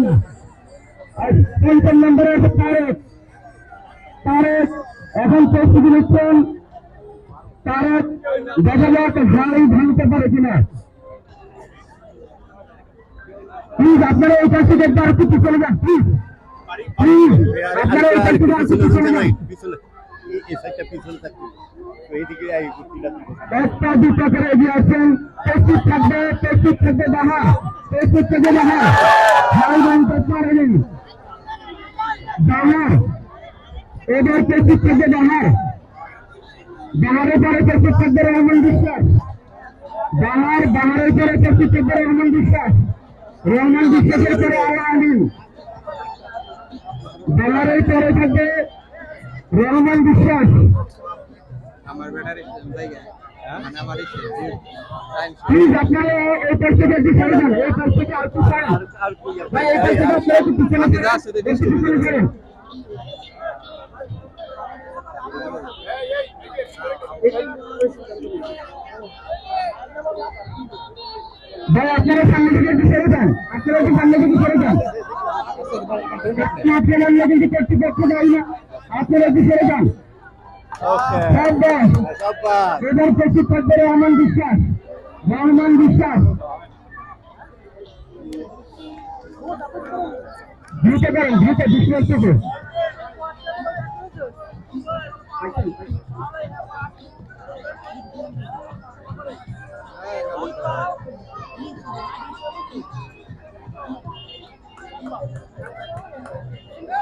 বাহান্ন পঞ্চম নম্বরে আছে তারেক তারেক এখন প্রস্তুতি নিচ্ছেন তারেক দেখা যাক হাড়ি ভাঙতে পারে কিনা প্লিজ আপনারা এই কাছ থেকে একবার কিছু চলে যান প্লিজ প্লিজ আপনারা এই কাছ থেকে কিছু চলে যান একটা দুটো করে এগিয়ে আসছেন প্রস্তুত থাকবে প্রস্তুত থাকবে বাহা প্রত্যেকে બહાર হাইলাই মানে প্রত্যেকটা বেরিয়ে দাও ওবার প্রত্যেকটা যে બહાર বাইরে পড়ে প্রত্যেকটা বড় রহমান বিশ্বাস বাইরে বাইরে পড়ে প্রত্যেকটা বড় রহমান বিশ্বাস রহমান বিশ্বাসের পরে আলো আগুন দিন বাইরের পরে থাকবে রহমান বিশ্বাস আমার ব্যাটারি চলে যায় প্লিজ আপনারা এই পাশ থেকে একটু সরে যান এই পাশ থেকে আর একটু সরে ভাই এই পাশ থেকে আপনারা একটু পিছনে সরেন যান আপনারা একটু সামনে যান এবার পেশি থাকবে রহমান বিশ্বাস রহমান বিশ্বাস দ্রুত করেন দ্রুত বিশ্বাস থেকে Yeah.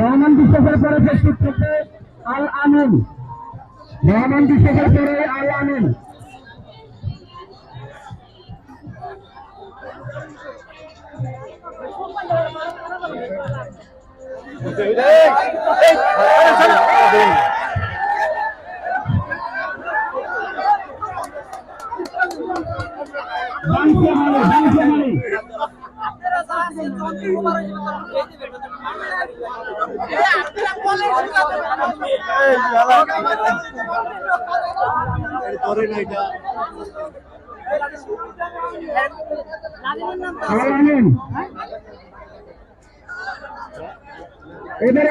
রহমান বিশ্বাসের পরে Facebook করতে আল আমিন রহমান বিশ্বাসের পরে আল আমিন Thank you. এবারে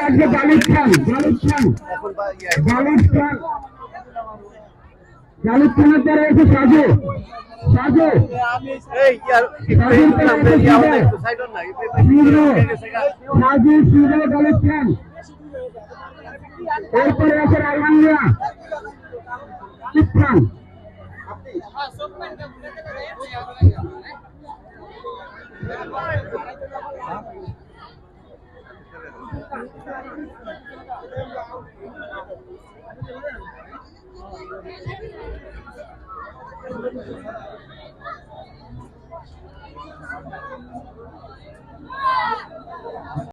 আজকে বালিদ খান বালিদ খান বালিদ খান জালিদ খানের দ্বারা এসে সাজু সাজু সাজু সুজো জালিদ খান এরপরে আছে আলমানিয়া চিত্রান Thank you. Thank you.